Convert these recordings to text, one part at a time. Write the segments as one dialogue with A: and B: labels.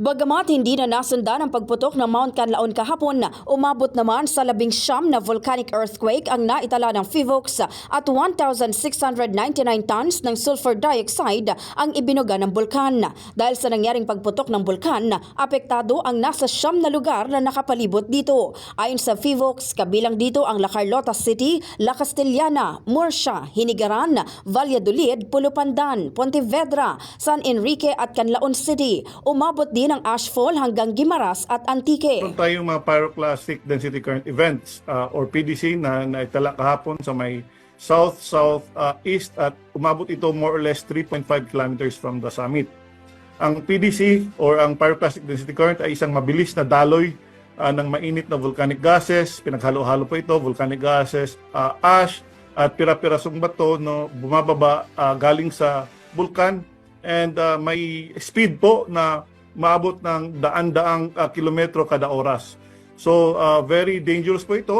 A: Bagamat hindi na nasundan ang pagputok ng Mount Canlaon kahapon, umabot naman sa labing siyam na volcanic earthquake ang naitala ng FIVOX at 1,699 tons ng sulfur dioxide ang ibinuga ng bulkan. Dahil sa nangyaring pagputok ng bulkan, apektado ang nasa siyam na lugar na nakapalibot dito. Ayon sa FIVOX, kabilang dito ang La Carlota City, La Castellana, Murcia, Hinigaran, Valladolid, Pulupandan, Pontevedra, San Enrique at Canlaon City. Umabot din ang ashfall hanggang Gimaras at Antique.
B: Meron tayong mga pyroclastic density current events uh, or PDC na naitala kahapon sa may south, south, uh, east at umabot ito more or less 3.5 kilometers from the summit. Ang PDC or ang pyroclastic density current ay isang mabilis na daloy uh, ng mainit na volcanic gases, pinaghalo-halo po ito, volcanic gases, uh, ash at pira-pirasong bato no bumababa uh, galing sa bulkan and uh, may speed po na maabot ng daan-daang uh, kilometro kada oras. So uh, very dangerous po ito.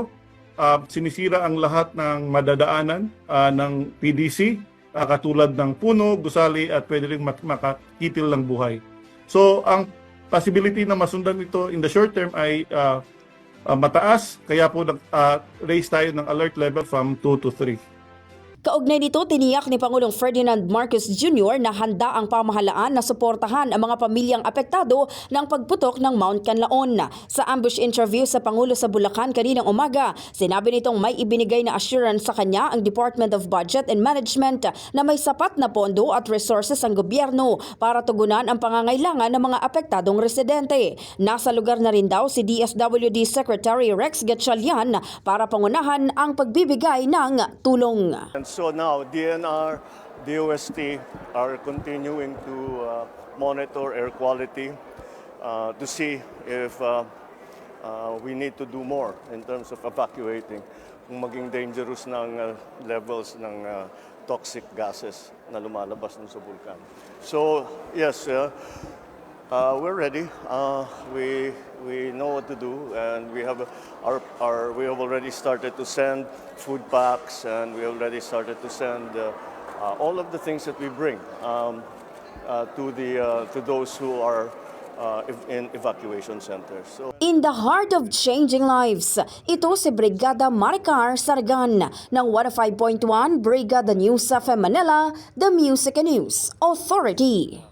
B: Uh, sinisira ang lahat ng madadaanan uh, ng PDC uh, katulad ng puno, gusali at pwede rin mak- makakitil ng buhay. So ang possibility na masundan ito in the short term ay uh, uh, mataas kaya po nag-raise tayo ng alert level from 2 to 3.
A: Kaugnay nito, tiniyak ni Pangulong Ferdinand Marcos Jr. na handa ang pamahalaan na suportahan ang mga pamilyang apektado ng pagputok ng Mount Canlaon. Sa ambush interview sa Pangulo sa Bulacan kaninang umaga, sinabi nitong may ibinigay na assurance sa kanya ang Department of Budget and Management na may sapat na pondo at resources ang gobyerno para tugunan ang pangangailangan ng mga apektadong residente. Nasa lugar na rin daw si DSWD Secretary Rex Gatchalian para pangunahan ang pagbibigay ng tulong.
C: And so now DNR, DOST are continuing to uh, monitor air quality uh, to see if uh, uh, we need to do more in terms of evacuating kung maging dangerous ng uh, levels ng uh, toxic gases na lumalabas dun sa bulkan. So yes, uh, uh, we're ready. Uh, we we know what to do, and we have our our we have already started to send food packs, and we already started to send uh, uh, all of the things that we bring um, uh, to the uh, to those who are uh, in evacuation centers. So.
A: In the heart of changing lives, ito si Brigada Maricar Sargan ng 105.1 Brigada News FM Manila, The Music and News Authority.